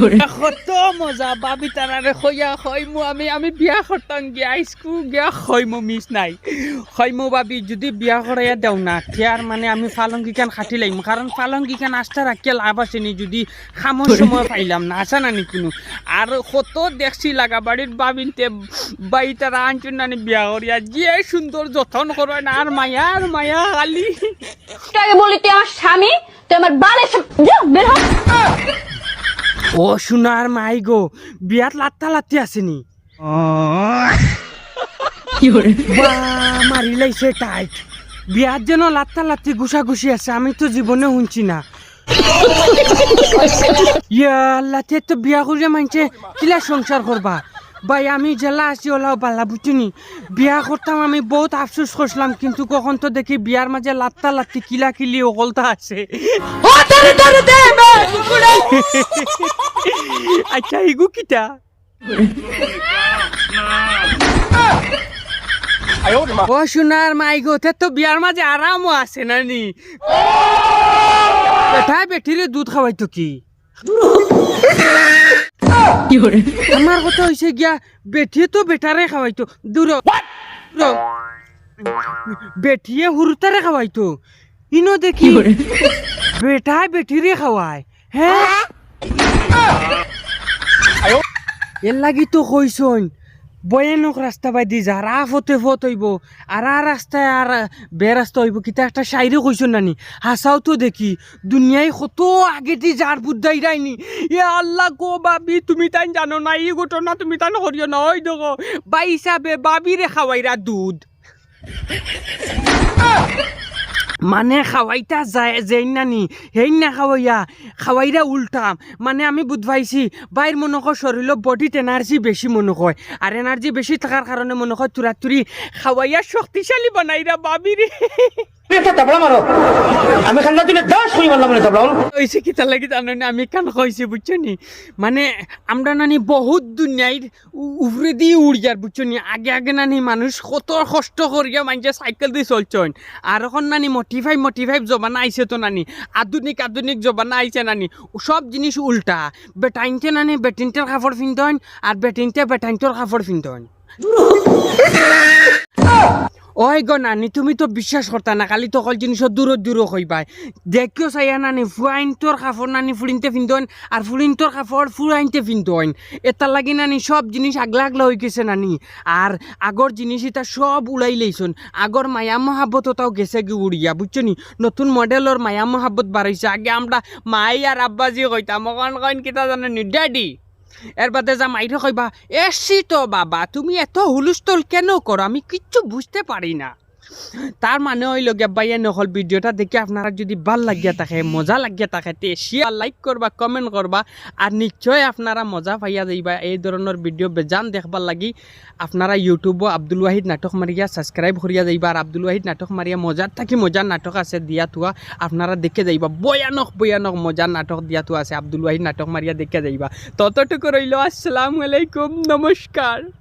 কত মজা বাবি তারারে খইয়া খইমু আমি আমি বিয়া করতাম গিয়া স্কুল গিয়া খইমু মিস নাই। খইমু বাবি যদি বিয়া করাইয়া দেও না থিয়ার মানে আমি ফালঙ্গি খান খাটি লাইম কারণ ফালঙ্গি খান আস্থা রাখিয়া লাভ আছে নি যদি খামর সময় পাইলাম না আসা নানি কোনো? আর কত দেখছি লাগা বাড়ির বাবিনতে বাই তারা আনছুন নানি বিয়া করিয়া যে সুন্দর যত্ন করে না আর মায়া আর মায়া খালি বলি তুই আমার স্বামী তুই আমার বালের বের হ। ও সোনার মাই গো বিয়াত লাত্তা লাত্তি আসেনি। মারি লাইছে টাইট। বিয়াত যেন লাত্তা লাত্তি গুছা গুছি আছে আমি তো জীবনে শুনছি না। ইয়া লাতে তো বিয়া করে মানছে কিলা সংসার করবা ভাই আমি জেলা আছি ওলাও বালা বুঝুনি বিয়া করতাম আমি বহুত আফসোস করছিলাম কিন্তু কখন তো দেখি বিয়ার মাঝে লাত্তা লাত্তি কিলা কিলি ওকলতা আছে। আচ্ছা ইগু কিটা ও সোনার মাই গো তে তো বিয়ার মাঝে আরামও আছে নানি বেটা বেটিরে দুধ খাওয়াইতো কি? আমার কথা হয়েছে গিয়া বেঠিয়ে তো বেটারে খাওয়াইতো দূর। বেঠিয়ে হুরুতারে খাওয়াইতো। ইনো দেখি বেটা বেঠিরে খাওয়ায় হ্যাঁ? এর লাগি তো কইসন বয়ানক রাস্তা বাইদি যার আ ফতে ফত হইব। আর আ রাস্তায় আর বে রাস্তা হইব, কিতা একটা শাইরে কইসন নানি। হাসাও তো দেখি দুনিয়ায় কত আগে দি যার বুদ্ধাই রাইনি এ আল্লাহ গো বাবি, তুমি তাই জানো না, এই ঘটনা তুমি তাই করিও না ওই দেখো। বা হিসাবে বাবিরে খাওয়াইরা দুধ। মানে খাওয়াইতা যায় যেই নানি সেই না খাওয়াইয়া। খাওয়াইরা উল্টাম মানে আমি বুধবাইছি বাইর মনে হয় শরীর বডিত এনার্জি বেশি মনে হয় আর এনার্জি বেশি থাকার কারণে মনে হয় তুরা তুরি খাওয়াইয়া শক্তিশালী বানাইরা বাবিরে একটা তাবলা মারো। আমি খান্না দিলে দশ মারলাম না তাবলা। হয়েছে কি তার লাগি জানো না আমি কান কইছি বুঝছ নি? মানে আমরা নানি বহুত দুনিয়ার উপরে দিয়ে উড়িয়ার বুঝছ নি? আগে আগে নানি মানুষ কত কষ্ট করিয়া মানুষে সাইকেল দিয়ে চলছেন আর এখন নানি মোটিফাই মোটিফাই জমানা আইছে তো নানি। আধুনিক আধুনিক জমানা আইছে নানি। সব জিনিস উল্টা। বেটাইনতে নানি বেটিনটের কাপড় পিনতেন আর বেটিনতে বেটাইনটোর কাপড় পিনতেন ওই গো নানি, তুমি তো বিশ্বাস করতা না, খালি তো অকল জিনিস দূর দূর হইবাই দেখিও চাইয়া নানি ফুয়াইনটোর কাপড় নানি ফুরিনতে ফিন্দন আর ফুরিনটোর কাপড় ফুরাইনতে ফিন্দন এটা লাগি নানি সব জিনিস আগলা আগলা হয়ে গেছে নানি। আর আগর জিনিস এটা সব উড়াই লইছন আগর মায়া মহাব্বত তাও গেছে কি উড়িয়া বুঝছ নি? নতুন মডেলর মায়া মহাব্বত বাড়াইছে আগে আমরা মাই আর আব্বাজি কইতাম অকন কইন কিতা জানেনি ড্যাডি এর বাদে যা মাইরে কইবা এসি তো বাবা, তুমি এত হুলুস্থল কেন করো? আমি কিচ্ছু বুঝতে পারি না। তার মানে হইল গিয়া বাইয়া নকল ভিডিওটা দেখে আপনারা যদি ভালো লাগিয়া থাকে, মজা লাগিয়া থাকে, তে শেয়ার লাইক করবা কমেন্ট করবা, আর নিশ্চয় আপনারা মজা পাইয়া যাইবা। এই ধরনের ভিডিও বেজান দেখবার লাগি আপনারা ইউটিউবও আব্দুল ওয়াহিদ নাটক মারিয়া সাবস্ক্রাইব করিয়া যাইবা। আর আব্দুল ওয়াহিদ নাটক মারিয়া মজার থাকি মজার নাটক আছে, দিয়া থোৱা আপনারা দেখে যাইবা। বয়ানক বয়ানক মজার নাটক দিয়া থোৱা আছে, আব্দুল ওয়াহিদ নাটক মারিয়া দেখে যাইবা। ততটুকু রইল, আসসালামু আলাইকুম, নমস্কার।